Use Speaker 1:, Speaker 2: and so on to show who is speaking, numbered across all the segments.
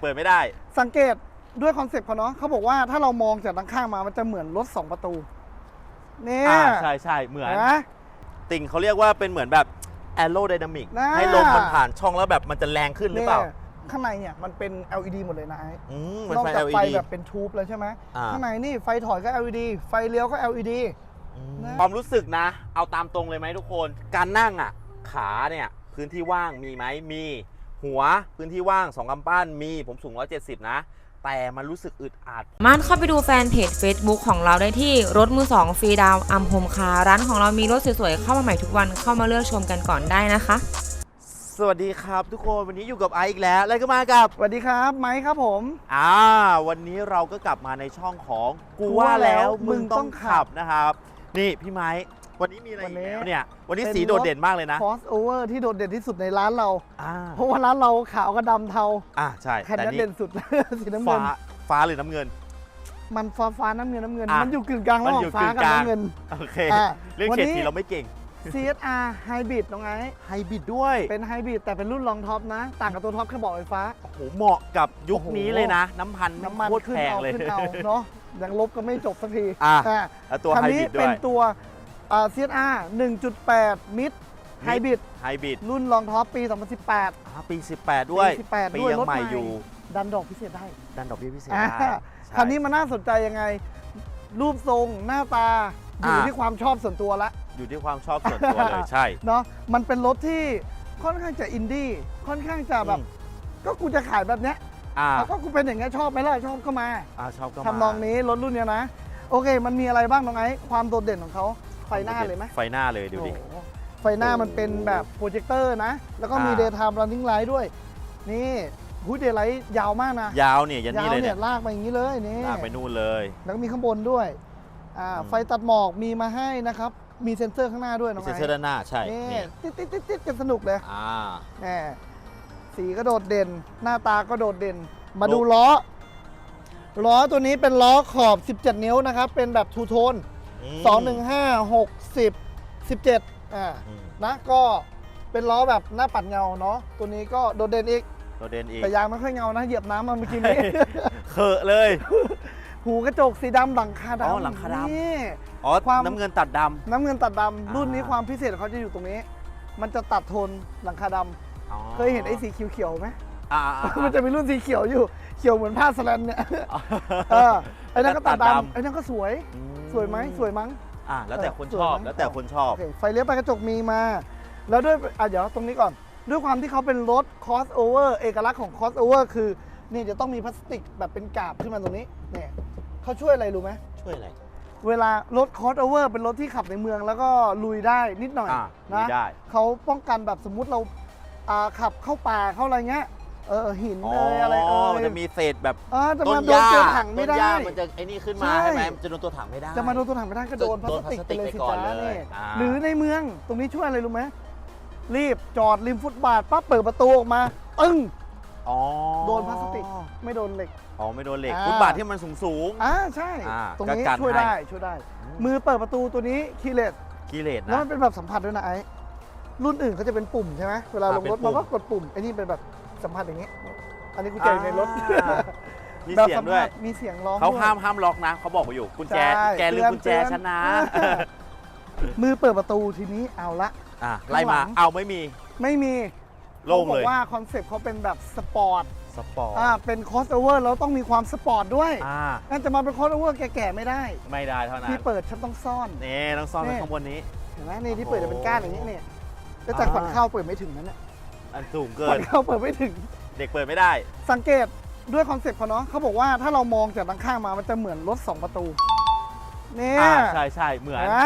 Speaker 1: เปิดไม่ได้
Speaker 2: สังเกตด้วยคอนเซ็ปต์เขาเนาะเขาบอกว่าถ้าเรามองจากด้านข้างมามันจะเหมือนรถ 2 ประตูเนี่ย
Speaker 1: อ่าใช่ใช่เหมือน
Speaker 2: เห็นไหม
Speaker 1: ติ่งเขาเรียกว่าเป็นเหมือนแบบแอโรไดนามิก
Speaker 2: น่า
Speaker 1: ให้ลมมันผ่านช่องแล้วแบบมันจะแรงขึ้นหรือเปล่า
Speaker 2: นี่ยข้างในเนี่ยมันเป็น LED หมดเลยนะไอ้
Speaker 1: อืมมัน
Speaker 2: นอก
Speaker 1: ไฟ
Speaker 2: จากไฟ
Speaker 1: LED
Speaker 2: แบบเป็นทูบแล้วใช่ไหม
Speaker 1: อ่า
Speaker 2: ข้างในนี่ไฟถอยก็ LED ไฟเลี้ยวก็ LED
Speaker 1: อืม
Speaker 2: นะ
Speaker 1: ความรู้สึกนะ เอาตามตรงเลยไหมทุกคน การนั่งอะ ขาเนี่ย พื้นที่ว่างมีไหมมี หัวพื้นที่ว่างสองกำปั้นมีผมสูง 170 นะ แต่มันรู้สึกอึดอัด
Speaker 3: สามารถเข้าไปดูแฟนเพจ Facebook ของเราได้ที่รถมือ2ฟรีดาวอัมพมคาร้านของเรามีรถสวยๆ เข้ามาใหม่ทุกวันเข้ามาเลือกชมกันก่อนได้นะคะ
Speaker 1: สวัสดีครับทุกคนวันนี้อยู่กับไอซ์อีกแล้วแล้วก็มากับ
Speaker 2: สวัสดีครับ ไมค์ครับผม
Speaker 1: อ่า วันนี้เราก็กลับมาในช่องของกู
Speaker 2: กู
Speaker 1: ว่า
Speaker 2: ว่าแล้
Speaker 1: แล้ว
Speaker 2: ว
Speaker 1: มึง
Speaker 2: มึง
Speaker 1: ต้
Speaker 2: ต้
Speaker 1: อ
Speaker 2: องงขั
Speaker 1: ขับ
Speaker 2: บ
Speaker 1: นะครับ นี่พี่ไม้ วันนี้มีอะไรอีก
Speaker 2: วันนี้
Speaker 1: แล้วเนี่ย วันนี้
Speaker 2: เป็น
Speaker 1: สีโดดเด่นมากเลยนะ
Speaker 2: คอสโอเวอร์ที่โดดเด่นที่สุดในร้านเรา
Speaker 1: อ่า
Speaker 2: เพราะว่าร้านเราขาวกับดำเทา
Speaker 1: อ่าใช่
Speaker 2: คัน
Speaker 1: แต่
Speaker 2: นี้
Speaker 1: นี่
Speaker 2: เด่นสุด สีน้ำเงิ
Speaker 1: ฟ้านฟ้าหรือน้ำเงิน
Speaker 2: มันฟ้าฟ้าน้ำเงินน้ำเงิน
Speaker 1: อะ
Speaker 2: มันอยู่กึ่งกลางระห
Speaker 1: มัน
Speaker 2: ว่า
Speaker 1: อยู่
Speaker 2: งฟ้ากึ่
Speaker 1: ง
Speaker 2: กับ
Speaker 1: กลาง
Speaker 2: น้ำเงิน
Speaker 1: โอเค
Speaker 2: อะ
Speaker 1: เรื่อง
Speaker 2: วัน
Speaker 1: เฉด
Speaker 2: นี้
Speaker 1: สีเราไม่เก่ง
Speaker 2: CSR Hybrid น้องไอ้
Speaker 1: ไฮบริดด้วย
Speaker 2: เป็นไฮบริดแต่เป็นรุ่นรองท็อปนะ ต่างกับตัวท็อปแค่เบอกไฟฟ้า
Speaker 1: โอ้โห เหมาะกับยุค
Speaker 2: โอ้โห
Speaker 1: นี้เลยนะ น้ำพัน
Speaker 2: น้ำมัน
Speaker 1: โคตร
Speaker 2: ขึ้น
Speaker 1: แพง
Speaker 2: เอา
Speaker 1: เลย
Speaker 2: ขึ้นเอาเนาะยังลบก็ไม่จบสักที
Speaker 1: อะ
Speaker 2: อะ
Speaker 1: แล้วตัว
Speaker 2: คัน
Speaker 1: ไฮบ
Speaker 2: นี้
Speaker 1: ริดด้
Speaker 2: เป็
Speaker 1: วนย
Speaker 2: ตัวอ่า CSR 1.8มิดไฮบริด
Speaker 1: ไฮบริด
Speaker 2: รุ่นรองท็อปปี 2018
Speaker 1: อ่าปี 18 ด้วย
Speaker 2: ปี18
Speaker 1: ปี
Speaker 2: ด้วย
Speaker 1: ยัง
Speaker 2: รถ
Speaker 1: ใหม่
Speaker 2: ใหม่
Speaker 1: อยู่
Speaker 2: ดันดอกพิเศษได้
Speaker 1: ดันดอกเบี้ยพิเศษ
Speaker 2: อ่า
Speaker 1: ได้ใช่
Speaker 2: คันนี้มันน่าสนใจยังไง รูปทรงหน้าตา อยู่
Speaker 1: อะ
Speaker 2: ที่ความชอบส่วนตัวละ
Speaker 1: อยู่ที่ความชอบส่วนตัวเลย ใช่
Speaker 2: เนาะมันเป็นรถที่ค่อนข้างจะอินดี้ค่อนข้างจะแบบ
Speaker 1: อืม
Speaker 2: ก็กูจะขายแบบเนี้ย
Speaker 1: อ่า
Speaker 2: เอาก็กูเป็นอย่างเงี้ยชอบไหมล่ะชอบก็มา
Speaker 1: อ่าชอบก็มา
Speaker 2: ทำนองนี้รถรุ่นเนี้ยนะ โอเค มันมีอะไรบ้างน้องไอ้ความโดดเด่นของเขาไฟหน้าเลยไหม
Speaker 1: ไฟหน้าเลยดูดิ
Speaker 2: โอ้โหไฟหน้ามันเป็นแบบโปรเจคเตอร์นะ แล้วก็มี
Speaker 1: อ่า
Speaker 2: Daytime Running Light ด้วย นี่ฮูดเดย์ไลท์ยาวมากนะ
Speaker 1: ยาวเนี่ยยันนี่เลยเนี่ย
Speaker 2: ลากมาอย่างนี้เลยนี่
Speaker 1: ลากไปนู่นเลย
Speaker 2: แล้วก็มีข้างบนด้วยอ่า
Speaker 1: อืม
Speaker 2: ไฟตัดหมอกมีมาให้นะครับ มีเซ็นเซอร์ข้างหน้าด้วยน้
Speaker 1: มี
Speaker 2: อง
Speaker 1: เซ็น
Speaker 2: ไอ้
Speaker 1: เซอร์ด้านหน้าใช่
Speaker 2: นี่
Speaker 1: นี่
Speaker 2: ติดติดติดติดกันสนุกเลย
Speaker 1: อ่า
Speaker 2: แหมสีก็โดดเด่น หน้าตาก็โดดเด่น มาดูล้อ ล้อตัวนี้เป็นล้อขอบ 17 นิ้วนะครับ เป็นแบบทูโทน
Speaker 1: ม
Speaker 2: 215 60 17อ่า
Speaker 1: อืม
Speaker 2: นะก็เป็นล้อแบบหน้าปัดเงาเนาะตัวนี้ก็โดดเด่นอีก
Speaker 1: โดดเด่นอีก
Speaker 2: แต่ยางไม่ค่อยเงานะเหยียบน้ำมาเมื่อกี้นี้
Speaker 1: เขอะเลย
Speaker 2: หูกระจกสีดำหลังคา
Speaker 1: อ๋อ
Speaker 2: ดำ
Speaker 1: หลังคาดำ
Speaker 2: นี่
Speaker 1: อ๋อ
Speaker 2: ความ
Speaker 1: น้ำเงินตัดดำ
Speaker 2: น้ำเงินตัดดำ
Speaker 1: อ่า
Speaker 2: รุ่นนี้ความพิเศษของเขาจะอยู่ตรงนี้ มันจะตัดโทนหลังคาดำ
Speaker 1: อ๋อ
Speaker 2: เคยเห็นไอ้สีเขียวๆไหม
Speaker 1: อ่าอ่าอ่า
Speaker 2: มันจะมีรุ่นสีเขียวอยู่ เขียวเหมือนผ้าสแลนเนี่ย เออไอ้นั่นก็ตัดดำไอ้นั่นก็สวย
Speaker 1: อื
Speaker 2: สวยไหมสวยมั้ง
Speaker 1: อ่าแล้วแต่คน
Speaker 2: เออ
Speaker 1: ชอบ
Speaker 2: สวยมั้ย
Speaker 1: แล้วแต่คนชอบ
Speaker 2: โอเคไฟเลี้ยวไปกระจกมีมา แล้วด้วยอะเดี๋ยวตรงนี้ก่อน ด้วยความที่เขาเป็นรถ crossover เอกลักษณ์ของ crossover คือนี่จะต้องมีพลาสติกแบบเป็นกาบขึ้นมาตรงนี้เนี่ยเขาช่วยอะไรรู้ไหม
Speaker 1: ช่วยอะไร
Speaker 2: เวลารถ crossover เป็นรถที่ขับในเมืองแล้วก็ลุยได้นิดหน่อย
Speaker 1: อ่า
Speaker 2: นะ
Speaker 1: ลุยได้
Speaker 2: เขาป้องกันแบบสมมุติเราอ่าขับเข้าป่าเข้าอะไรเงี้ย เออหิน
Speaker 1: อ๋อ
Speaker 2: เอยอะไรเอ
Speaker 1: มัน
Speaker 2: ย
Speaker 1: จะมีเศษแบบ
Speaker 2: เออจะ
Speaker 1: ต้
Speaker 2: มานโด
Speaker 1: ห
Speaker 2: น
Speaker 1: ญ้า
Speaker 2: ตัวถังไม่
Speaker 1: ต้นห
Speaker 2: ได้
Speaker 1: ญ้ามันจะไอ้นี่ขึ้นมา
Speaker 2: ใช่
Speaker 1: ใช่ไหมมันจะโดนตัวถังไม่ได้
Speaker 2: จะมาโดนตัวถังไม่ได้ก็โดนพลา
Speaker 1: โด
Speaker 2: ส
Speaker 1: นพลา
Speaker 2: ติก
Speaker 1: ส
Speaker 2: ไป
Speaker 1: ติก
Speaker 2: เลย
Speaker 1: ไป
Speaker 2: สิ
Speaker 1: ก่อน
Speaker 2: จ้า
Speaker 1: เลย
Speaker 2: นี่
Speaker 1: อ่า
Speaker 2: หรือในเมืองตรงนี้ช่วยอะไรรู้ไหมรีบจอดริมฟุตบาทปั๊บเปิดประตูออกมาตึ้ง
Speaker 1: อ๋อ
Speaker 2: โดนพลาสติก ไม่โดนเหล็ก
Speaker 1: อ๋อไม่โดนเหล็ก
Speaker 2: อ่า
Speaker 1: ฟุตบาทที่มันสูงสูง
Speaker 2: อ่าใช่
Speaker 1: อ่า
Speaker 2: ตรงนี้
Speaker 1: ก็กัน
Speaker 2: ช่วย
Speaker 1: ให้
Speaker 2: ได้ช่วยได้ มือเปิดประตูตัวนี้คีย์เลส
Speaker 1: กิเลส
Speaker 2: แล้ว
Speaker 1: นะ
Speaker 2: มันเป็นแบบสัมผัสด้วยนะไอ้รุ่นอื่นเขาจะเป็นปุ่มใช่ไหมเวลา
Speaker 1: อ่า
Speaker 2: ลงรถ
Speaker 1: เป็นปุ่
Speaker 2: มัน
Speaker 1: ม
Speaker 2: ก็กดปุ่มไอ้นี่เป็นแบบ สัมผัสอย่างนี้ อันนี้กุญแจอยู่ในรถ
Speaker 1: อ่ามี
Speaker 2: แบบ
Speaker 1: เสียง
Speaker 2: สัม
Speaker 1: ด้วย
Speaker 2: ผัสมีเสียงร้อง
Speaker 1: เขา
Speaker 2: ด้วย
Speaker 1: ห้ามห้ามล็อกนะเขาบอกมาอยู่กุญแจ
Speaker 2: ใช่
Speaker 1: แกลืม
Speaker 2: เตือน
Speaker 1: กุญแจ
Speaker 2: เตือน
Speaker 1: ฉันนะ
Speaker 2: มือเปิดประตูทีนี้เอาละ
Speaker 1: อะไล่มา
Speaker 2: ข้างหลัง
Speaker 1: เอาไม่มี
Speaker 2: ไม่มี
Speaker 1: โล่ง
Speaker 2: ขาบอ
Speaker 1: เลย
Speaker 2: กว่าคอนเซ็ปต์เขาเป็นแบบสปอร์ต
Speaker 1: สปอร์ต
Speaker 2: อ่าเป็นคอสโอเวอร์แล้วต้องมีความสปอร์ตด้วย
Speaker 1: อ่า
Speaker 2: นั่นจะมาเป็นคอสโอเวอร์แก่ๆไม่ได้
Speaker 1: ไม่ได้เท่านั้น
Speaker 2: ที่เปิดฉันต้องซ่อน
Speaker 1: นี่ต้องซ่อนไว้
Speaker 2: นี่
Speaker 1: ข้างบนนี้
Speaker 2: เห็นไหมนี่ที่เปิดจะเป็นก้านอย่างนี้เนี่ยแต่จาก
Speaker 1: อ่า
Speaker 2: ขวัญเข้าเปิดไม่ถึงนั่นแหละ
Speaker 1: อันสูงเกิ
Speaker 2: ขวันญเข้าเปิดไม่ถึง
Speaker 1: เด็กเปิดไม่ได้
Speaker 2: สังเกตด้วยคอนเซ็ปต์เขาเนาะเขาบอกว่าถ้าเรามองจากด้านข้างมามันจะเหมือนรถ 2 ประตู เนี่ย
Speaker 1: อ่าใช่ใช่เหมือน
Speaker 2: เห็นไหม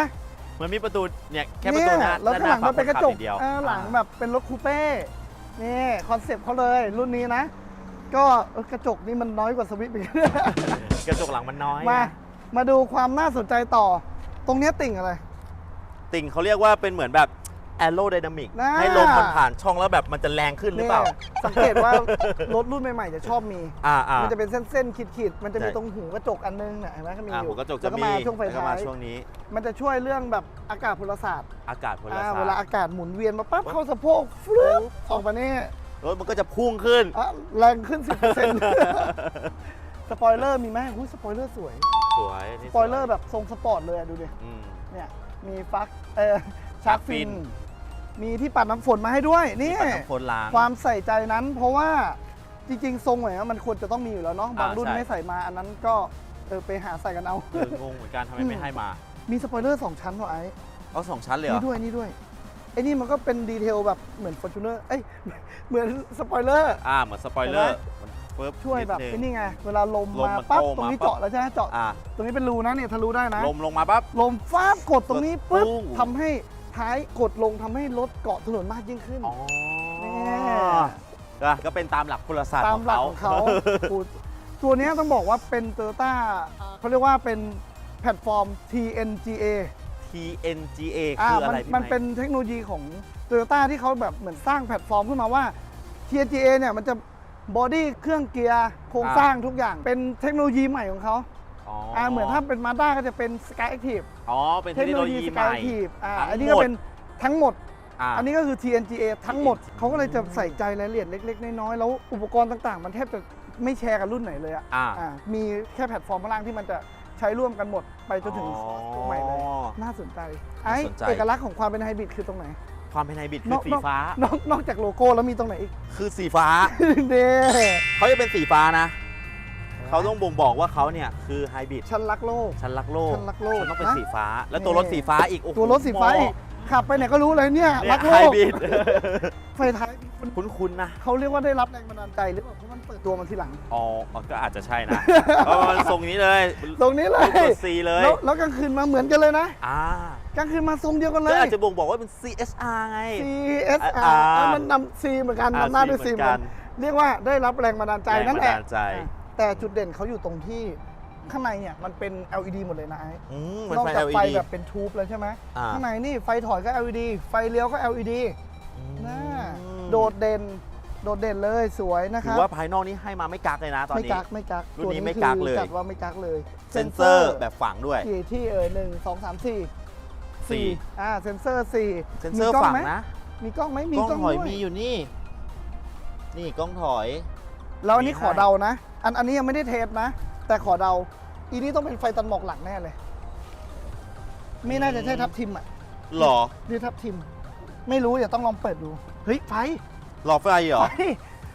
Speaker 1: เหมือนมีประตูเนี่ยแค่ประตูห
Speaker 2: เนี่
Speaker 1: น้าย
Speaker 2: แล้วข้างหลัง
Speaker 1: ด้
Speaker 2: มันเป็นกระจก
Speaker 1: ฝั่งคนขับอย่างเดียว
Speaker 2: เออหลังแบบเป็นรถคูเป้นี่คอนเซ็ปต์เขาเลยรุ่นนี้นะ ก็เออกระจกนี่มันน้อยกว่าสวิตช์อีก
Speaker 1: กระจกหลังมันน้อย
Speaker 2: มา
Speaker 1: นะ
Speaker 2: มาดูความน่าสนใจต่อ ตรงเนี้ยติ่งอะไร
Speaker 1: ติ่งเขาเรียกว่าเป็นเหมือนแบบ แอโรไดนามิก
Speaker 2: น่า
Speaker 1: ให้ลมมันผ่านช่องแล้วแบบมันจะแรงขึ้นหรือเปล่า
Speaker 2: นี่ยสังเกตว่ารถรุ่นใหม่ๆจะชอบมี
Speaker 1: อ่าอ่า
Speaker 2: มันจะเป็นเส้นๆขีดๆมันจะมี
Speaker 1: ใช่
Speaker 2: ตรงหูกระจกอันนึงเนี่ยเห็นไหมเขามี
Speaker 1: อ่า
Speaker 2: อยู่
Speaker 1: หัวกระจก
Speaker 2: แล้
Speaker 1: จะ
Speaker 2: วก็
Speaker 1: มี
Speaker 2: มาช่วงไฟ
Speaker 1: แล้วก็
Speaker 2: ท้า
Speaker 1: มายช่วงนี้
Speaker 2: มันจะช่วยเรื่องแบบอากาศพลศาสตร์
Speaker 1: อากาศพล
Speaker 2: อ่า
Speaker 1: ศาสตร์
Speaker 2: เวลาอากาศหมุนเวียนมาปั๊บเข้าสะโพกฟลุ๊บออกมาเนี่ย
Speaker 1: รถมันก็จะพุ่งขึ้น
Speaker 2: อะแรงขึ้น 10%สปอยเลอร์มีไหมหุ้ยสปอยเลอร์สวย
Speaker 1: สวยนี่
Speaker 2: สปอยเลอร์แบบทรงสปอร์ตเลยอะดูดิ
Speaker 1: อืม
Speaker 2: เนี่ย มีฟัก เออชาร์กฟิน
Speaker 1: Shark fin
Speaker 2: มีที่ปัดน้ำฝนมาให้ด้วยนี่
Speaker 1: ปัดน้ำฝนล้าง
Speaker 2: ความใส่ใจนั้นเพราะว่าจริงๆ ทรงแบบนี้มันควรจะต้องมีอยู่แล้วเนาะบาง
Speaker 1: อ่า
Speaker 2: รุ่น
Speaker 1: ใช่
Speaker 2: ไม่ใส่มาอันนั้นก็เออไปหาใส่กันเอา
Speaker 1: เอองงเหมือนกันทำไมไม่ให้มา
Speaker 2: มีสปอยเลอร์สองชั้นเหรอไอ้
Speaker 1: เอาสองชั้นเลยเหร
Speaker 2: นี่
Speaker 1: อ
Speaker 2: ด้วยนี่ด้วยไอ้นี่มันก็เป็นดีเทลแบบเหมือนฟอร์จูเนอร์เอ้ยเหมือนสปอยเลอร์
Speaker 1: อ่า เหมือนสปอยเลอร์
Speaker 2: เห็นไหม
Speaker 1: มันปึ๊บ
Speaker 2: ช่วยแบบ
Speaker 1: นิด
Speaker 2: ไอ้
Speaker 1: นึง
Speaker 2: นี่ไงเวลาลม
Speaker 1: ลม
Speaker 2: มา
Speaker 1: มัน
Speaker 2: ปั๊บ
Speaker 1: โต
Speaker 2: ตรงนี้
Speaker 1: มาปั๊บ
Speaker 2: เจาะแล้วใช่ไหมเจาะ
Speaker 1: อ่า
Speaker 2: ตรงนี้เป็นรูนะเนี่ยทะลุได้นะ
Speaker 1: ลมลงมาปั๊บ
Speaker 2: ลมฟาดกดตรงนี้ปุ๊บ
Speaker 1: ปุ้ง
Speaker 2: ทำให้ ท้ายกดลงทำให้รถเกาะถนนมากยิ่งขึ้น
Speaker 1: อ๋อ
Speaker 2: นี่
Speaker 1: ก็ก็เป็นตามหลักพลศาสตร์
Speaker 2: ตา
Speaker 1: ข
Speaker 2: ม
Speaker 1: อง
Speaker 2: หลัก
Speaker 1: เขา
Speaker 2: ของเขาโอ้ตัวเนี้ยต้องบอกว่าเป็นโตโยต้าเขาเรียกว่าเป็นแพลตฟอร์ม TNGA
Speaker 1: TNGA
Speaker 2: อ่า
Speaker 1: คืออะ
Speaker 2: มัน
Speaker 1: ไรพี่
Speaker 2: มัน
Speaker 1: ไเป็
Speaker 2: นเทคโนโลยีของโตโยต้าที่เขาแบบเหมือนสร้างแพลตฟอร์มขึ้นมาว่า TNGA เนี่ยมันจะบอดี้เครื่องเกียร์โครงสร้างทุกอย่างเป็นเทคโนโลยีใหม่ของเขา
Speaker 1: อ๋อ
Speaker 2: อ่าเหมือนถ้าเป็นมาด้าก็จะเป็น Sky Active
Speaker 1: อ๋อ เป็น
Speaker 2: เท
Speaker 1: เท
Speaker 2: ค
Speaker 1: ค
Speaker 2: โน
Speaker 1: โน
Speaker 2: โล
Speaker 1: โล
Speaker 2: ยี
Speaker 1: ยี
Speaker 2: Sky
Speaker 1: ใหม่
Speaker 2: Active อ่า
Speaker 1: ทั้ง
Speaker 2: อันนี้ก็
Speaker 1: หมด
Speaker 2: เป็นทั้งหมด
Speaker 1: อ่า
Speaker 2: อันนี้ก็คือ TNGA ทั้งหมด เขาก็เลยจะใส่ใจรายละเอียดเล็ก ๆ น้อยๆ แล้วอุปกรณ์ต่างๆ มันแทบจะไม่แชร์กับรุ่นไหนเลยอะ
Speaker 1: อ่า
Speaker 2: อ่ามีแค่แพลตฟอร์มข้างล่างที่มันจะใช้ร่วมกันหมดไปจนถึงตัวใหม่เลย
Speaker 1: อ๋อ
Speaker 2: น่าสนใจไอ้
Speaker 1: น่าสนใจ
Speaker 2: เอกลักษณ์ของความเป็นไฮบริดคือตรงไหน
Speaker 1: ความเป็นไฮบริด
Speaker 2: น
Speaker 1: คือ
Speaker 2: อก
Speaker 1: สีฟ้า
Speaker 2: นอกนอกจากโลโก้แล้วมีตรงไหนอีก
Speaker 1: คือสีฟ้า
Speaker 2: เด้
Speaker 1: เขาจะเป็นสีฟ้านะ เขาต้องบ่งบอกว่าเขาเนี่ยคือไฮบริด
Speaker 2: ฉันรักโลก
Speaker 1: ฉันรักโลก
Speaker 2: ฉันรักโลก
Speaker 1: ฉันต้องเป็น
Speaker 2: นะ
Speaker 1: สีฟ้า แล้วตัวรถ
Speaker 2: นี่
Speaker 1: สีฟ้าอีกโอ้โห
Speaker 2: ตัวรถสีฟ้าอีกขับไปไหนก็รู้เลยเนี่ย
Speaker 1: เนี่
Speaker 2: รั
Speaker 1: ย
Speaker 2: กโล
Speaker 1: ไฮ
Speaker 2: ก
Speaker 1: บริด
Speaker 2: ไฟท้ายมัน
Speaker 1: คุ้นๆนะ
Speaker 2: เขาเรียกว่าได้รับแรงบันดาลใจหรือเปล่าเพราะมันเปิดตัวมันทีหลัง
Speaker 1: อ๋อก็อาจจะใช่นะเพราะมันทรงนี้เลย
Speaker 2: ตรงนี้เล
Speaker 1: ตั
Speaker 2: ย
Speaker 1: วซีเลย
Speaker 2: แล้วแล้วกลางคืนมาเหมือนกันเลยนะ
Speaker 1: อ่าก
Speaker 2: ลางคืนมาทรงเดียวกันเล
Speaker 1: ก็
Speaker 2: ย
Speaker 1: อาจจะบ่งบอกว่าเป็น CSR ไง
Speaker 2: CSR
Speaker 1: อ่า
Speaker 2: อะมันนำ C เหมือนกัน
Speaker 1: อ่านำ
Speaker 2: หน้าด้วย
Speaker 1: C
Speaker 2: C
Speaker 1: เห
Speaker 2: เห
Speaker 1: มื
Speaker 2: มื
Speaker 1: อ
Speaker 2: อนน
Speaker 1: กั
Speaker 2: กันนเรียกว่าได้รับแรงบันดาลใจนั่นแหละ
Speaker 1: แรงบันดาลใจ
Speaker 2: อะ แต่จุดเด่นเขาอยู่ตรงที่ข้างในเนี่ยมันเป็น LED หมดเลยนะไอ้
Speaker 1: อืมมัน
Speaker 2: นอก
Speaker 1: ไฟ
Speaker 2: จากไฟ
Speaker 1: LED
Speaker 2: แบบเป็นทูบเลยใช่ไหม
Speaker 1: อ่า
Speaker 2: ข้างในนี่ไฟถอยก็ LED ไฟเลี้ยวก็ LED
Speaker 1: อืม
Speaker 2: น่าโดดเด่น โดดเด่นเลยสวยนะค
Speaker 1: ถื
Speaker 2: รั
Speaker 1: อบว่าภายนอกนี้ให้มาไม่กักเลยนะตอน
Speaker 2: ไม่
Speaker 1: นี้
Speaker 2: กักไม่กัก
Speaker 1: รุ่นนี้
Speaker 2: ตัว
Speaker 1: ไม่กักเลย
Speaker 2: คือจัดว่าไม่กักเลย
Speaker 1: เซนเซอร์แบบฝังด้วย
Speaker 2: ที่ที่เออหนึ่งสองสามสี่
Speaker 1: สี่
Speaker 2: อ่าเซนเซอร์สี่
Speaker 1: เซนเซอร์
Speaker 2: มีกล้
Speaker 1: ฝัง
Speaker 2: ไหม
Speaker 1: นะ
Speaker 2: มีกล้องไหมมี
Speaker 1: กล้องถอย
Speaker 2: ด้วย
Speaker 1: มีอยู่นี่ นี่กล้องถอย
Speaker 2: แล้วอันนี้
Speaker 1: มี
Speaker 2: ขอ
Speaker 1: ให้
Speaker 2: เดานะ อันอันนี้ยังไม่ได้เทสนะ แต่ขอเดา อีนี้ต้องเป็นไฟตันหมอกหลังแน่เลย ไม่น่าจะใช่ทับทิมอะ
Speaker 1: หรอ
Speaker 2: นี่ทับทิม ไม่รู้เดี๋ยวต้องลองเปิดดู เฮ้ยไฟ
Speaker 1: หลอไฟเหรอ
Speaker 2: ไฟ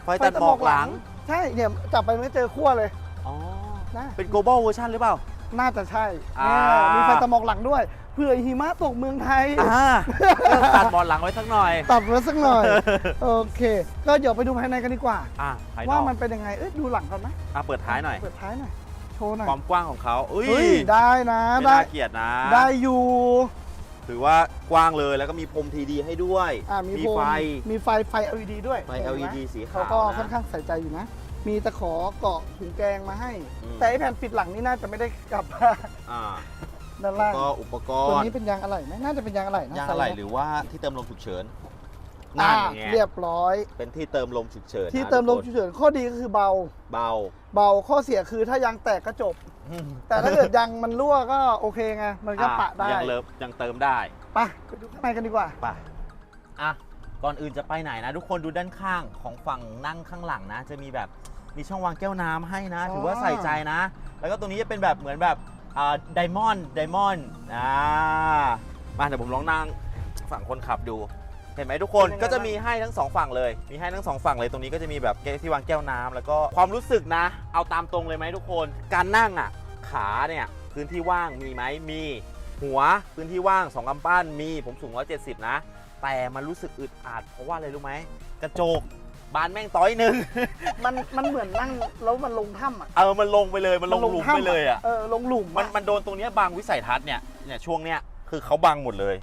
Speaker 1: ไฟตัดหมอกหลัง
Speaker 2: ใช่เนี่ยจับไปไม่เจอขั้วเลย
Speaker 1: อ๋อ
Speaker 2: นะ
Speaker 1: เป็น global version หรือเปล่า
Speaker 2: น่าจะใช่
Speaker 1: อ่า
Speaker 2: เนี่ยมีไฟตันหมอกหลังด้วย เผื่อหิมะตกเมืองไทย
Speaker 1: อ่าก็ตัดหมอนหลังไว้สักหน่อย
Speaker 2: ตัดไว้สักหน่อย โอเค ก็เดี๋ยวไปดูภายในกันดีกว่า
Speaker 1: อะภายน
Speaker 2: ว่า
Speaker 1: อก
Speaker 2: มันเป็นยังไง เอ้ยดูหลังก่อนไหม
Speaker 1: อะเปิดท้ายหน่อย
Speaker 2: เปิดท้ายหน่อย โชว์หน่อย
Speaker 1: ความกว้างของเขาอุ้ย
Speaker 2: เฮ้ยได้นะ
Speaker 1: ไม่
Speaker 2: ได้
Speaker 1: น่าเกลียดนะ
Speaker 2: ได้อยู่
Speaker 1: ถือว่ากว้างเลยแล้วก็มีพรมทีดีให้ด้วย
Speaker 2: อ่ามี
Speaker 1: มี
Speaker 2: โฟม
Speaker 1: ไฟ
Speaker 2: มีไฟ ไฟ LED ด้วย
Speaker 1: ไฟ
Speaker 2: เห็นหม
Speaker 1: LED สีขาว
Speaker 2: เขาก็
Speaker 1: นะ
Speaker 2: ค่อนข้างใส่ใจอยู่นะ มีตะขอเกาะถุงแกงมาให้
Speaker 1: อืม
Speaker 2: แต่ไอแผ่นปิดหลังนี่น่าจะไม่ได้กลับ
Speaker 1: อ่า
Speaker 2: ด้านล่าง
Speaker 1: ก็อุปก
Speaker 2: ตัว
Speaker 1: รณ์
Speaker 2: นี้เป็นยางอะไหล่ไหมน่าจะเป็นยางอะไหล่นะ
Speaker 1: ยางอะไร
Speaker 2: ใส่
Speaker 1: หรือว่าที่เติมลมฉุกเฉิน
Speaker 2: อ่า
Speaker 1: นั่นไง
Speaker 2: เรียบร้อย
Speaker 1: เป็นที่เติมลมฉุกเฉิน
Speaker 2: ที่
Speaker 1: นะ
Speaker 2: เติมลม
Speaker 1: ทุกคน
Speaker 2: ฉุกเฉินข้อดีก็คือเบา
Speaker 1: เบา
Speaker 2: เบาข้อเสียคือถ้ายางแตกก็จบ แต่ถ้าเกิดยางมันรั่วก็โอเคไง มันก็
Speaker 1: อ่
Speaker 2: ปะได้
Speaker 1: ยังเลิฟยังเติมได้
Speaker 2: ไปไปดูข้างในกันดีกว่า
Speaker 1: ไปอะก่อนอื่นจะไปไหนนะ ทุกคนดูด้านข้างของฝั่งนั่งข้างหลังนะ จะมีแบบมีช่องวางแก้วน้ำให้นะ ถือว่า
Speaker 2: อ๋อ
Speaker 1: ใส่ใจนะ แล้วก็ตรงนี้จะเป็นแบบเหมือนแบบอ่า ไดมอนด์ไดมอนด์อ่ามาเดี๋ยวผมลองนั่งฝั่งคนขับดู เห็นไหมทุกคนก็จะมีให้ทั้งสองฝั่งเลย มีให้ทั้งสองฝั่งเลยตรงนี้ก็จะมีแบบแก้วที่วางแก้วน้ำแล้วก็ความรู้สึกนะ เอาตามตรงเลยไหมทุกคน การนั่งอะ ขาเนี่ยพื้นที่ว่างมีไหมมี หัวพื้นที่ว่าง2กำปั้นมีผมสูง 170 นะ แต่มันรู้สึกอึดอัดเพราะว่าอะไรรู้ไหมกระจก บานแม่งต้อยหนึ่ง
Speaker 2: มันมันเหมือนนั่งแล้วมันลงถ้ำอะ
Speaker 1: เออ มันลงไปเลย มันลงหลุม
Speaker 2: ถ้ำ
Speaker 1: ไปเลยอะ
Speaker 2: เออ ลงหลุม
Speaker 1: มัน
Speaker 2: อะ
Speaker 1: มันโดนตรงเนี้ยบังวิสัยทัศน์เนี่ย เนี่ยช่วงเนี้ยคือเขาบังหมดเลย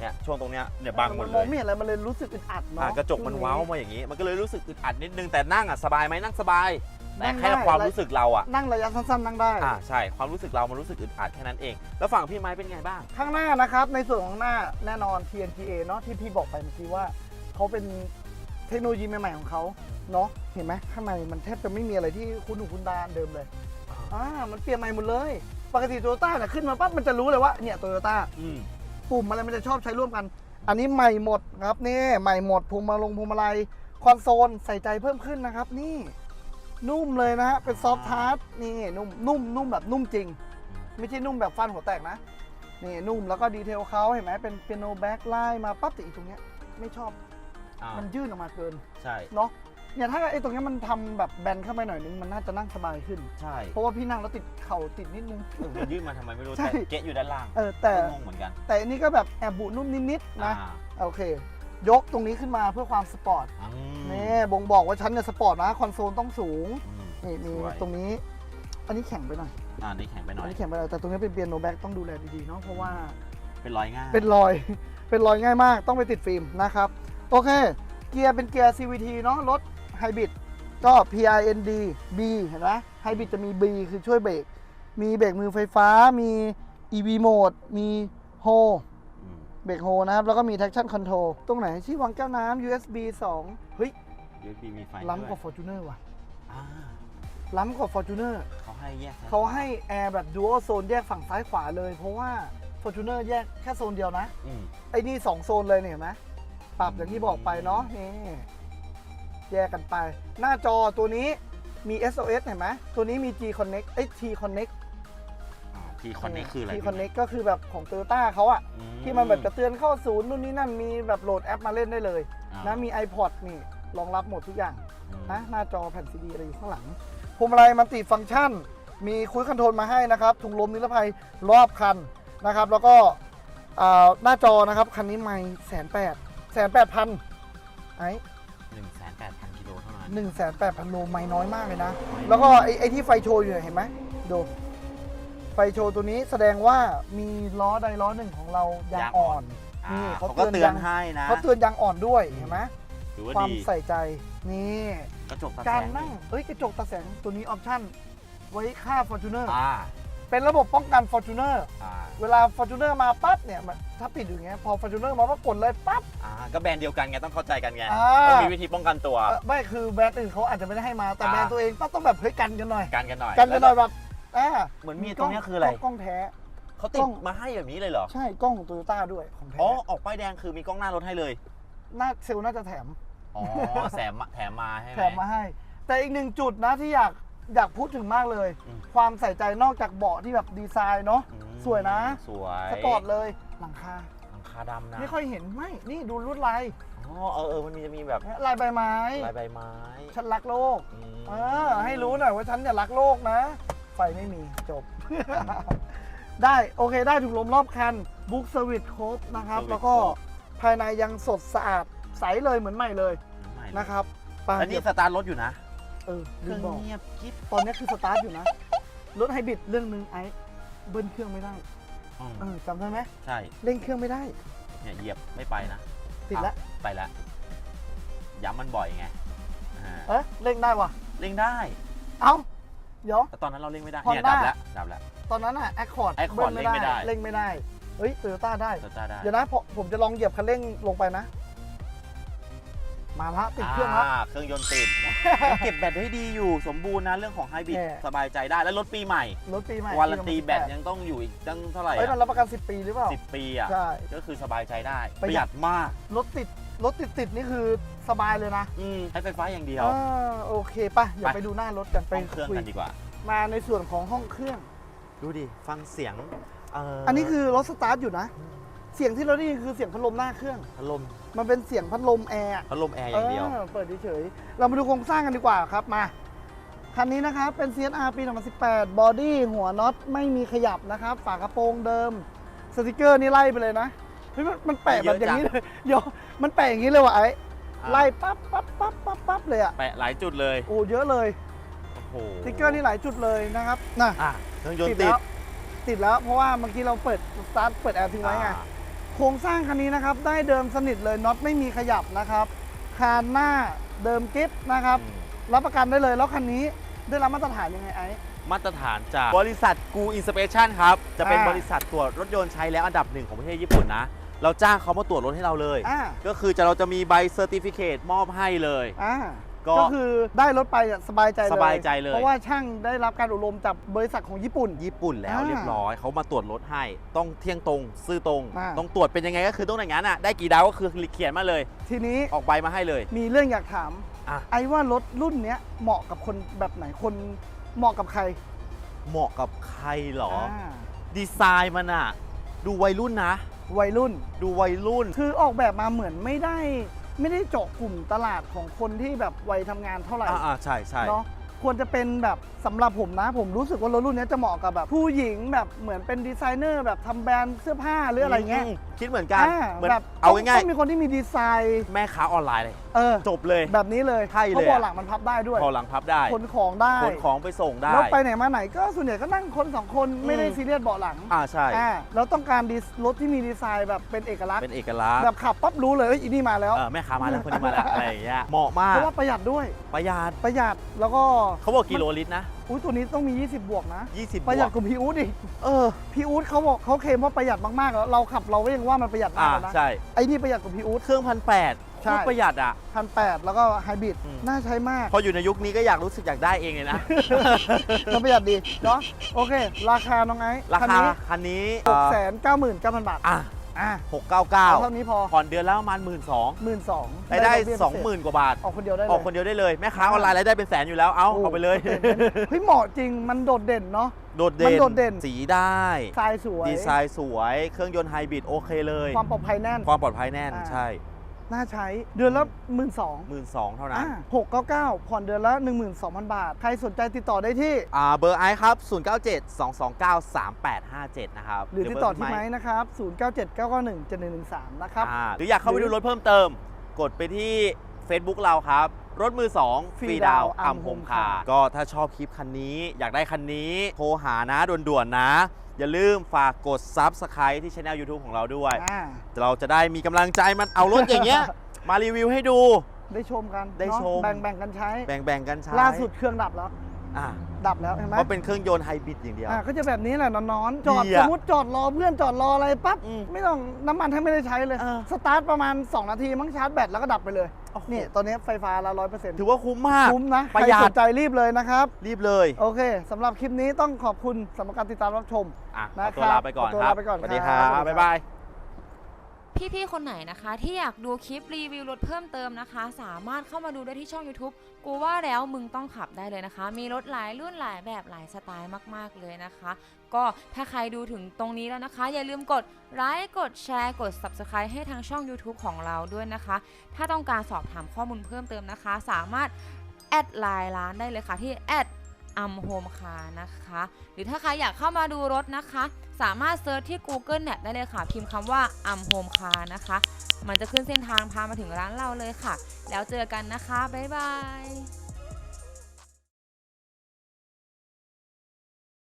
Speaker 1: เนี่ยช่วงตรงเนี้ยเนี่ยบังหมด
Speaker 2: น
Speaker 1: เล
Speaker 2: มอง
Speaker 1: ย
Speaker 2: ไม่เห็นอะไรมันเลยรู้สึกอึดอัดเนาะ
Speaker 1: อะกระจกมันเว้ามาอย่างนี้ มันก็เลยรู้สึกอึดอัดนิดนึง แต่นั่งอะสบายไหมนั่งสบาย แต่
Speaker 2: นั่ง
Speaker 1: แค่
Speaker 2: ได้
Speaker 1: ความรู้สึกเราอะ
Speaker 2: นั่งระยะสั้นๆนั่งได้
Speaker 1: อ่าใช่ ความรู้สึกเรามันรู้สึกอึดอัดแค่นั้นเอง แล้วฝั่งพี่ไม้เป็นไงบ้าง
Speaker 2: ข้างหน้านะครับ ในส่วนของหน้าแน่นอน TNGA เนาะที่พี่บอกไปเมื่อกี้ว่าเขาเป็น เทคโนโลยีใหม่ๆของเขาเนาะเห็นไหมข้างในมันแทบจะไม่มีอะไรที่คุ้นหูคุ้นตาเดิมเลยอ่ามันเปลี่ยนใหม่หมดเลย ปกติโตโยต้าเนี่ยขึ้นมาปั๊บมันจะรู้เลยว่าเนี่ยโตโยต้า
Speaker 1: อืม
Speaker 2: ปุ่มอะไรมันจะชอบใช้ร่วมกัน อันนี้ใหม่หมดครับนี่ใหม่หมดพวงมาลงพวงมาลัยคอนโซลใส่ใจเพิ่มขึ้นนะครับ นี่ นุ่มเลยนะฮะเป็นซอฟท์ทาร์ตนี่นุ่มนุ่มนุ่มแบบนุ่มจริง ไม่ใช่นุ่มแบบฟันหัวแตกนะนี่นุ่มแล้วก็ดีเทลเขาเห็นไหมเป็นเปียโนแบ็คไล่มาปั๊บติดตรงเนี้ยไม่ชอบ
Speaker 1: อ่า
Speaker 2: มันยื่นออกมาเกิน
Speaker 1: ใช่
Speaker 2: เนาะเนี่ยถ้าไอ้ตรงเนี้ยมันทำแบบแบนเข้าไปหน่อยนึงมันน่าจะนั่งสบายขึ้น
Speaker 1: ใช่
Speaker 2: เพราะว่าพี่นั่งแล้วติดเข่าติดนิดนึง
Speaker 1: เออมันยื่นมาทำไมไม่รู้
Speaker 2: ใช่
Speaker 1: แต่เกะอยู่ด้านล่าง
Speaker 2: เออแต่
Speaker 1: งงเหมือนกัน
Speaker 2: แต่อันนี้ก็แบบแอบบุนุ่มนิดๆนะ
Speaker 1: อ่า
Speaker 2: โอเค ยกตรงนี้ขึ้นมาเพื่อความสปอร์ต
Speaker 1: อืม
Speaker 2: นี่บ่งบอกว่าฉันเนี่ยสปอร์ตนะคอนโซลต้องสูง
Speaker 1: อืม
Speaker 2: นี่นี่
Speaker 1: สวย
Speaker 2: ตรงนี้ อันนี้แข็งไปหน่อย
Speaker 1: อ่านี่แข็งไปหน่
Speaker 2: อั
Speaker 1: อนย
Speaker 2: นี้แข็งไปหน่อยแต่ตรงนี้เป็นเปียโนแบ็กต้องดูแลดีๆเนาะเพราะว่า
Speaker 1: เป็นรอยง่าย
Speaker 2: เป็นรอย เป็นรอยง่ายมากต้องไปติดฟิล์มนะครับ โอเค เกียร์เป็นเกียร์ CVT เนาะรถไฮบริดก็ PIND B เห็นไหมไฮบริดจะมี B คือช่วยเบรก มีเบรกมือไฟฟ้า มี EV mode มีโฮ
Speaker 1: อืม
Speaker 2: เบรกโฮนะครับ แล้วก็มี traction control ตรงไหนที่วางแก้วน้ำ USB 2 เฮ้ย
Speaker 1: USB มีไฟ
Speaker 2: ล้ำกว่า
Speaker 1: ด้วย
Speaker 2: Fortuner ว่ะ
Speaker 1: อ่า
Speaker 2: ล้ำกว่า Fortuner
Speaker 1: เขาให้แยกซ้ย
Speaker 2: เขาให้แอร์แบบ dual zone แยกฝั่งซ้ายขวาเลย เพราะว่า Fortuner แยกแค่โซนเดียวนะ
Speaker 1: อืม
Speaker 2: ไอ้นี่สองโซนเลยเนี่ยเห็นไหม ปรับอย่างที่บอกไปเนาะนี่แยกกันไป หน้าจอตัวนี้มี SOS เห็นไหมตัวนี้มี G Connect เอ้ย T Connect
Speaker 1: ทีคอนเนคคืออะไร
Speaker 2: T Connect ก็คือแบบของ Toyota เขาอะ
Speaker 1: อื
Speaker 2: ที่มันแบบจะเตือนเข้าศูนย์นู่นนี่นั่นมีแบบโหลดแอปมาเล่นได้เลย
Speaker 1: อ่า
Speaker 2: นะมี iPod นี่รองรับหมดทุกอย่าง
Speaker 1: อืม
Speaker 2: นะหน้าจอแผ่นซีดีอะไรอยู่ข้างหลังพวงมาลัยมันติฟังก์ชัน มีคุยคอนโทรลมาให้นะครับถุงลมนิรภัยรอบคันนะครับ แล้วก็อ่าหน้าจอนะครับคันนี้ไม่แสนแปด แสนแปดพันไอ้
Speaker 1: หนึ่งแสนแปดพันกิโลเท่านั้น
Speaker 2: หนึ่งแสนแปดพันโลไม่น้อยมากเลยนะ แล้วก็ไอ้ไอ้ที่ไฟโชว์อยู่เนี่ยเห็นไหมดู ไฟโชว์ตัวนี้แสดงว่ามีล้อใดล้อหนึ่งของเรายางอ่อน
Speaker 1: อ่า
Speaker 2: นี่เขา
Speaker 1: เขาก็
Speaker 2: เตื
Speaker 1: เตื
Speaker 2: อ
Speaker 1: อนนให้นะ
Speaker 2: เขาเตือนยางอ่อนด้วยเห็นไหม
Speaker 1: ถือว่า
Speaker 2: ความ
Speaker 1: ดี
Speaker 2: ใส่ใจนี่
Speaker 1: กระจกตาแส
Speaker 2: การ
Speaker 1: ง
Speaker 2: นั่งเอ้ยกระจกตาแสงตัวนี้ออปชั่นไว้ค่า Fortuner
Speaker 1: อ่า
Speaker 2: เป็นระบบป้องกัน Fortuner
Speaker 1: อ่า
Speaker 2: เวลา Fortuner มาปั๊บเนี่ยมันถ้าปิดอยู่อย่างเงี้ยพอ Fortuner มาปั๊บกดเลยปั๊บ
Speaker 1: อ่าก็แบรนด์เดียวกันไงต้องเข้าใจกันไง
Speaker 2: อ่า
Speaker 1: ต้องมีวิธีป้องกันตัว
Speaker 2: เอ่อไม่คือแบรนด์อื่นเขาอาจจะไม่ได้ให้มาแต่
Speaker 1: อ่า
Speaker 2: แบรนด์ตัวเองก็ต้องแบบเฮ้ยกันกันหน่อย
Speaker 1: กันกันหน่อย
Speaker 2: กันกันหน่อยแบบอ่า
Speaker 1: เหมือนมีตรงเนี้ยคืออะไร
Speaker 2: กล้องแท้
Speaker 1: เขาติ
Speaker 2: กล้
Speaker 1: ด
Speaker 2: อง
Speaker 1: มาให้แบบนี้เลยเหรอ
Speaker 2: ใช่กล้องของโตโยต้าด้วยของแท้
Speaker 1: อ๋อออกป้ายแดงคือมีกล้องหน้ารถให้เลย
Speaker 2: หน้าเซลล์น่าจะแถม
Speaker 1: อ๋อแถมมาแถมมาให้ไหม
Speaker 2: แถมมาให้ แต่อีกหนึ่งจุดนะที่อยาก อยากพูดถึงมากเลย
Speaker 1: อืม
Speaker 2: ความใส่ใจนอกจากเบาะที่แบบดีไซน์เนาะ
Speaker 1: อืม
Speaker 2: สวยนะ
Speaker 1: สวย
Speaker 2: สปอร์ตเลยหลังคา
Speaker 1: หลังคาดำนะ
Speaker 2: ไม่ค่อยเห็นไม่ นี่ดูลวดลาย
Speaker 1: อ๋อเออเออมันมีจะมีแบบ
Speaker 2: ลายใบไม้
Speaker 1: ลายใบไม้
Speaker 2: ฉันรักโลก
Speaker 1: อืม
Speaker 2: เออ ให้รู้หน่อยว่าฉันเนี่ยรักโลกนะ ไฟไม่มีจบ ได้โอเคได้ถุงลมรอบคันบุ๊กสวิตครบนะครับแล้วก็ภายในยังสดสะอาดใสเลยเหมือนใหม่เลย
Speaker 1: ใหม่เลย
Speaker 2: นะครับไป
Speaker 1: แล้วนี่
Speaker 2: เดี๋ยว
Speaker 1: สตาร์ทรถอยู่นะ
Speaker 2: เออ
Speaker 1: เค
Speaker 2: ลื
Speaker 1: รื่อ
Speaker 2: ม
Speaker 1: ง
Speaker 2: บอก
Speaker 1: เงียบกิ๊บ
Speaker 2: ตอนนี้คือสตาร์ทอยู่นะ รถไฮบริดเรื่องหนึ่งไอ้เบิ้ลเครื่องไม่ได้
Speaker 1: อืม
Speaker 2: เออจำได้ไหม
Speaker 1: ใช่
Speaker 2: เร่งเครื่องไม่ได้
Speaker 1: เนี่ยเหยียบไม่ไปนะ
Speaker 2: ติดละ
Speaker 1: อะไปละย้ำมันบ่อยไงอ่า
Speaker 2: เอ๊ะเร่งได้ว่ะ
Speaker 1: เร่งได้
Speaker 2: เอ้าเดี๋ยว
Speaker 1: แต่ตอนนั้นเราเร่งไม่ได้
Speaker 2: Honda
Speaker 1: เนี่ยดับแล้วดับแล้ว
Speaker 2: ตอนนั้นอะแอคคอร์ด
Speaker 1: Accord เร่งไม่ได้
Speaker 2: เร่งไม่ได้ เฮ้ยโตโยต้าได้
Speaker 1: สตาร์ทได้
Speaker 2: เดี๋ยวนะผมผมจะลองเหยียบคันเร่งลงไปนะ มาละติดเครื่องแล้วา
Speaker 1: เครื่องยนต์ติดเก็บแบตให้ดีอยู่สมบูรณ์นะเรื่องของไฮบริด
Speaker 2: แน่
Speaker 1: สบายใจได้แล้วรถปีใหม่
Speaker 2: รถปีใหม่
Speaker 1: วารันตี
Speaker 2: ปี
Speaker 1: แบต
Speaker 2: 2018
Speaker 1: ยังต้องอยู่อีกตั้งเท่าไหร่
Speaker 2: เอ้ยมันรับประกัน 10 ปีหรือเปล่า
Speaker 1: สิบปีอะ
Speaker 2: ใช่
Speaker 1: ก็คือสบายใจได้
Speaker 2: ป
Speaker 1: ประระ
Speaker 2: ห
Speaker 1: ห
Speaker 2: ยั
Speaker 1: ยั
Speaker 2: ด
Speaker 1: ดมาก
Speaker 2: รถติดรถติดติดนี่คือสบายเลยนะ
Speaker 1: อืมใช้ไฟฟ้าอย่างเดียว
Speaker 2: อ่าโอเคป่ะเดี๋ยว
Speaker 1: ไป
Speaker 2: ไปดูหน้ารถกันไป
Speaker 1: ห้องเครื่อง
Speaker 2: คุย
Speaker 1: กันดีกว่า
Speaker 2: มาในส่วนของห้องเครื่อง
Speaker 1: ดูดิ ฟังเสียงเอั
Speaker 2: นนี้คือรถสตาร์ทอยู่นะ เสียงที่เราได้ยินคือเสียงพัดลมหน้าเครื่อง
Speaker 1: พัดลม
Speaker 2: มันเป็นเสียงพัดลมแอร์
Speaker 1: พัดลมแอร์อย่างเดียว
Speaker 2: ออเปิดเฉยๆ เรามาดูโครงสร้างกันดีกว่าครับมา คันนี้นะครับเป็น CSR ปี2018 บอดี้หัวน็อตไม่มีขยับนะครับ ฝากระโปรงเดิม สติกเกอร์นี่ไล่ไปเลยนะเฮ้ยมันมันแปะแบบอย่างนี้เลยเดี๋ยวมันแปะอย่างนี้เลยว่ะไอ้
Speaker 1: อะ
Speaker 2: ไล่ปั๊บปั๊บปั๊บปั๊บปั๊บเลยอะ
Speaker 1: แปะหลายจุดเลย
Speaker 2: โอ้เยอะเลย
Speaker 1: โอ้โห
Speaker 2: สติกเกอร์นี่หลายจุดเลยนะครับน่ะ
Speaker 1: อะเครื่องยน
Speaker 2: ติด
Speaker 1: ต์ติ
Speaker 2: แล้
Speaker 1: ด
Speaker 2: วติดแล้วเพราะว่าเมื่อกี้เราเปิดสตาร์ทเปิดแอร์ทิ้งไว้ไง
Speaker 1: อ่า
Speaker 2: โครงสร้างคันนี้นะครับ ได้เดิมสนิทเลยน็อตไม่มีขยับนะครับ คานหน้าเดิมกิ๊บนะครับ
Speaker 1: อืม
Speaker 2: รับประกันได้เลยแล้วคันนี้ได้รับมาตรฐานยังไงไอ้
Speaker 1: มาตรฐานจากบริษัทกูอินสเปชันครับ จะเป็น
Speaker 2: อ่า
Speaker 1: บริษัทตรวจรถยนต์ใช้แล้วอันดับหนึ่งของประเทศญี่ปุ่นนะ เราจ้างเขามาตรวจรถให้เราเลย
Speaker 2: อ่า
Speaker 1: ก็คือจะเราจะมีใบเซอร์ติฟิเคตมอบให้เลย
Speaker 2: อ่า
Speaker 1: ก็
Speaker 2: ก็คือได้รถไปอะสบายใจเลย
Speaker 1: สบายใจเลย
Speaker 2: เพราะว่าช่างได้รับการอบรมจากบริษัทของญี่ปุ่น
Speaker 1: ญี่ปุ่นแล้ว
Speaker 2: อ่า
Speaker 1: เรียบร้อยเขามาตรวจรถให้ ต้องเที่ยงตรง ซื่อตรง
Speaker 2: อ่า
Speaker 1: ต้องตรวจเป็นยังไงก็คือต้องอย่างนั้นอะได้กี่ดาวก็คือเขียนมาเลย
Speaker 2: ทีนี้
Speaker 1: ออกใบมาให้เลย
Speaker 2: มีเรื่องอยากถาม
Speaker 1: อะ
Speaker 2: ไอ้ว่ารถรุ่นเนี้ยเหมาะกับคนแบบไหนคนเหมาะกับใคร
Speaker 1: เหมาะกับใครเหรอ
Speaker 2: อ่า
Speaker 1: ดีไซน์มันอะ ดูวัยรุ่นนะ
Speaker 2: วัยรุ่น
Speaker 1: ดูวัยรุ่น
Speaker 2: คือออกแบบมาเหมือนไม่ได้ ไม่ได้เจาะกลุ่มตลาดของคนที่แบบวัยทำงานเท่าไหร่
Speaker 1: อ่าๆใช่ใช่
Speaker 2: เนาะ ควรจะเป็นแบบสำหรับผมนะ ผมรู้สึกว่ารถรุ่นเนี้ยจะเหมาะกับแบบผู้หญิงแบบเหมือนเป็นดีไซเนอร์แบบทำแบรนด์เสื้อผ้าหรืออะไรเงี้ย
Speaker 1: มคิดเหมือนกัน
Speaker 2: อ่า
Speaker 1: เหมือน
Speaker 2: แบบ
Speaker 1: เอา
Speaker 2: ต้อง
Speaker 1: ง่าย
Speaker 2: ต้องมีคนที่มีดีไซน์
Speaker 1: ๆแม่ค้าออนไลน์เลย
Speaker 2: เออ
Speaker 1: จบเลย
Speaker 2: แบบนี้เลย
Speaker 1: ใช่เลย
Speaker 2: เพราะเบาะหลังมันพับได้ด้วย
Speaker 1: พอหลังพับได้
Speaker 2: ขนของได้
Speaker 1: ขนของไปส่งได้
Speaker 2: แล้วไปไหนมาไหนก็ส่วนใหญ่ก็นั่งคนสองคนไม่ได้
Speaker 1: อืม
Speaker 2: ซีเรียสเบาะหลัง
Speaker 1: อ่าใช่
Speaker 2: อ่าแล้วต้องการดีรถที่มีดีไซน์แบบเป็นเอกลักษณ์
Speaker 1: เป็นเอกลักษณ์
Speaker 2: แบบขับปั๊บรู้เลยเอ้ยอีนี่มาแล้ว
Speaker 1: เออแม่ค้ามาแล้วคนนี้มาแล้วอะไรอย่างเงี้ยเหมาะมา
Speaker 2: เพ
Speaker 1: ก
Speaker 2: ราะว่าประหยัดด้วย
Speaker 1: ประหยัด
Speaker 2: ประหยัดแล้วก็
Speaker 1: เขาบอกกิโลลิตรนะ
Speaker 2: อุ้ยตัวนี้ต้องมี 20 บวกนะ
Speaker 1: 20บ
Speaker 2: ประหยัด
Speaker 1: วก
Speaker 2: กว่าพี่อู๊ดอีก
Speaker 1: เออ
Speaker 2: พี่อู๊ดเขาบอกเขาเคลมว่าประหยัดมากๆแล้วเราขับเราก็ยังว่ามันประหยัดมา
Speaker 1: อ่าก
Speaker 2: แล้วนะ
Speaker 1: ใช่
Speaker 2: ไอ้นี่ประหยัดกว่าพี่อู๊ด
Speaker 1: เครื่องพันแปด
Speaker 2: ใช่
Speaker 1: ประหยัดอะ
Speaker 2: พันแปดแล้วก็ไฮบริด
Speaker 1: อืม
Speaker 2: น่าใช้มาก
Speaker 1: พออยู่ในยุคนี้ก็อยากรู้สึกอยากได้เองเลยนะ
Speaker 2: มันประหยัดดีเนาะโอเค ราคาน้องไอ้
Speaker 1: รา
Speaker 2: คัน
Speaker 1: คา
Speaker 2: นี้
Speaker 1: คันนี้
Speaker 2: หกแสนเก้าหมื่นเก้าพันบาท
Speaker 1: อะ
Speaker 2: อะ
Speaker 1: หกเก้าเก้า
Speaker 2: เอาเท่านี้พอ
Speaker 1: ผ่อนเดือนละประมาณหมื่นสอง
Speaker 2: หมื่นสอง
Speaker 1: รายได้สองหมื่นกว่าบาท
Speaker 2: ออกคนเดียวได้เลย
Speaker 1: ออกคนเดียวได้เลย แม่ค้าออนไลน์รายได้เป็นแสนอยู่แล้ว เอา
Speaker 2: โเอา
Speaker 1: ไปเลย
Speaker 2: เฮ้ยเหมาะจริงมันโดดเด่นเนาะ
Speaker 1: โดดเด่น
Speaker 2: มันโดดเด่น
Speaker 1: สีได้
Speaker 2: ทรายสวย
Speaker 1: ดีไซน์สวย เครื่องยนต์ไฮบริดโอเคเลย
Speaker 2: ความปลอดภัยแน่น
Speaker 1: ความปลอดภัยแน่น
Speaker 2: อ่า
Speaker 1: ใช่
Speaker 2: น่าใช้เดือนละหมื่นสอง
Speaker 1: หมื่นสองเท่านั้น
Speaker 2: หกเก้าเก้าผ่อนเดือนละหนึ่งหมื่นสองพันบาท ใครสนใจติดต่อได้ที่
Speaker 1: อ่าเบอร์ไอซ์ครับ 0 9 7 2 2 9 3 8 5 7 นะครับ
Speaker 2: หรือติดต่อที่
Speaker 1: เบ
Speaker 2: ไม้
Speaker 1: ร์
Speaker 2: นะครับ 0 9 7 9 9 1 7 1 1 3 นะครับ
Speaker 1: อ่าหรืออยากเข้าไป
Speaker 2: หรื
Speaker 1: ดู
Speaker 2: อ
Speaker 1: รถเพิ่มเติม กดไปที่ Facebook เราครับรถมือ 2 ฟรีดาวอัมโฮมคาก็ถ้าชอบคลิปคันนี้ อยากได้คันนี้ โทรหานะด่วนๆนะ อย่าลืมฝากกด Subscribe ที่ช anel YouTube ของเราด้วย
Speaker 2: อ่า
Speaker 1: เราจะได้มีกำลังใจมันเอารถอย่างเงี้ย มารีวิวให้ดู
Speaker 2: ได้ชมกัน
Speaker 1: ได้
Speaker 2: เนอะ
Speaker 1: ชม
Speaker 2: แบ่งแบ่งกันใช้
Speaker 1: แบ่งๆกันใช้
Speaker 2: ล่าสุดเครื่องดับแล้ว
Speaker 1: อ่า
Speaker 2: ดับแล้วเห็นไหม
Speaker 1: เพราะเป็นเครื่องยนต์ไฮบริดอย่างเดียว
Speaker 2: อ่าก็จะแบบนี้แหละนอนๆจอด
Speaker 1: ดี
Speaker 2: ส
Speaker 1: อะ
Speaker 2: มมติจอดรอเพื่อนจอดรออะไรปั๊บ
Speaker 1: อืม
Speaker 2: ไม่ต้องน้ำมันแทบไม่ได้ใช้เลย
Speaker 1: เออ
Speaker 2: สตาร์ทประมาณ 2 นาทีมั้งชาร์จแบตแล้วก็ดับไปเลย
Speaker 1: โอ้โห
Speaker 2: นี่ตอนนี้ไฟฟ้าละร้อยเปอร์เซ็นต์
Speaker 1: ถือว่าคุ้มมาก
Speaker 2: คุ้มนะ
Speaker 1: ประ
Speaker 2: ใคร
Speaker 1: หยั
Speaker 2: ส
Speaker 1: ด
Speaker 2: นใจรีบเลยนะครับ
Speaker 1: รีบเลย
Speaker 2: โอเคสำหรับคลิปนี้ต้องขอบคุณสำหรับการติดตามรับชม
Speaker 1: อะ
Speaker 2: นะ
Speaker 1: ขอตัวลาไปก่อน
Speaker 2: ขอตัว
Speaker 1: ครั
Speaker 2: ลา
Speaker 1: บ
Speaker 2: ไปก่อน
Speaker 1: สวัสดี
Speaker 2: ค
Speaker 1: ค
Speaker 2: รั
Speaker 1: รับบบ๊ายบาย
Speaker 3: พี่ๆคนไหนนะคะ ที่อยากดูคลิปรีวิวรถเพิ่มเติมนะคะ สามารถเข้ามาดูได้ที่ช่อง YouTube กูว่าแล้วมึงต้องขับได้เลยนะคะ มีรถหลายรุ่นหลายแบบหลายสไตล์มากๆเลยนะคะ ก็ถ้าใครดูถึงตรงนี้แล้วนะคะ อย่าลืมกดไลค์กดแชร์กด Subscribe ให้ทางช่อง YouTube ของเราด้วยนะคะ ถ้าต้องการสอบถามข้อมูลเพิ่มเติมนะคะ สามารถแอดไลน์ร้านได้เลยค่ะที่แอด อัมโฮมคานะคะ หรือถ้าใครอยากเข้ามาดูรถนะคะ สามารถเซิร์ชที่ Google Map ได้เลยค่ะ พิมพ์คำว่าอัมโฮมคานะคะ มันจะขึ้นเส้นทางพามาถึงร้านเราเลยค่ะ แล้วเจอกันนะคะ บ๊ายบาย